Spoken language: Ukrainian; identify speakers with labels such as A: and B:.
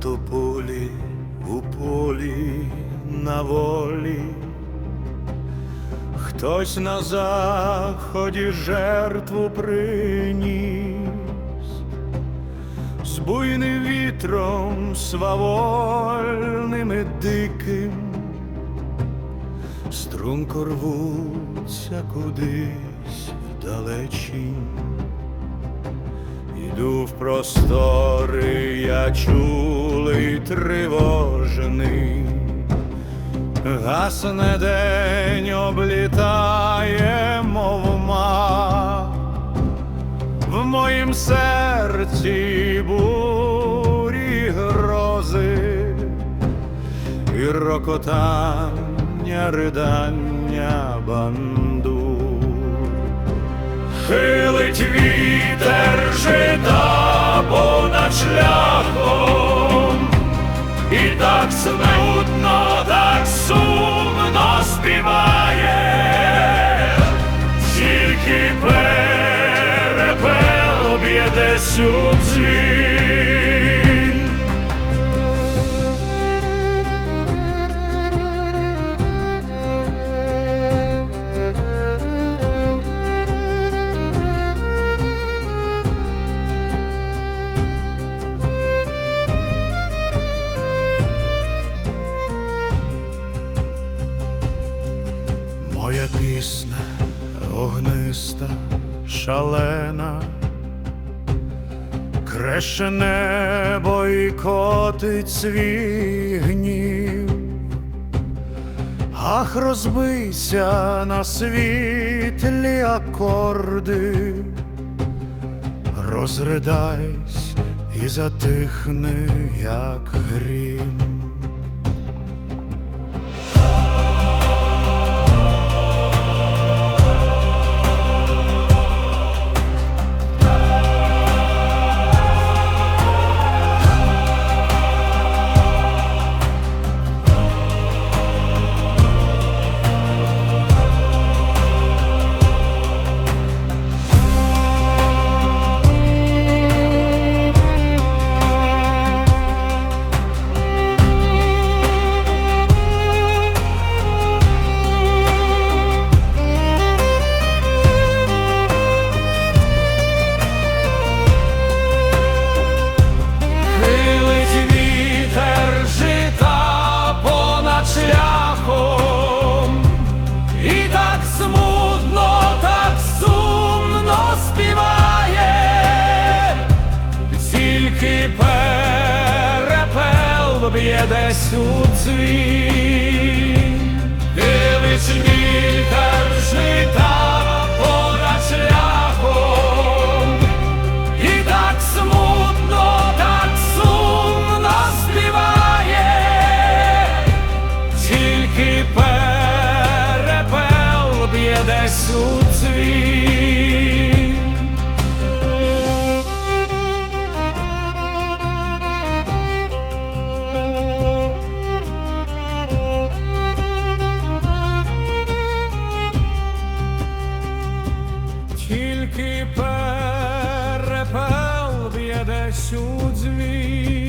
A: тополі у полі на волі. Хтось на заході жертву приніс, з буйним вітром свавольним і диким, струнко рвуться кудись вдалечінь. Іду в простори, я чулий тривожний, гасне день облітає, мов мах, в моїм серці бурі грози. І рокотання ридання бандур. Хилить вітер жита понад шляхом, і так смутно, так сумно співає, тільки перепел б'є десь. Моя пісня огниста, шалена, креше небо і котить свій гнів. Ах, розбийся на світлі акорди, розридайсь і затихни, як грім. Шляхом, і так смутно, так сумно співає, тільки перепел б'є десь у дзвін. Цвіт. Тільки перепел б'є десь у дзвін.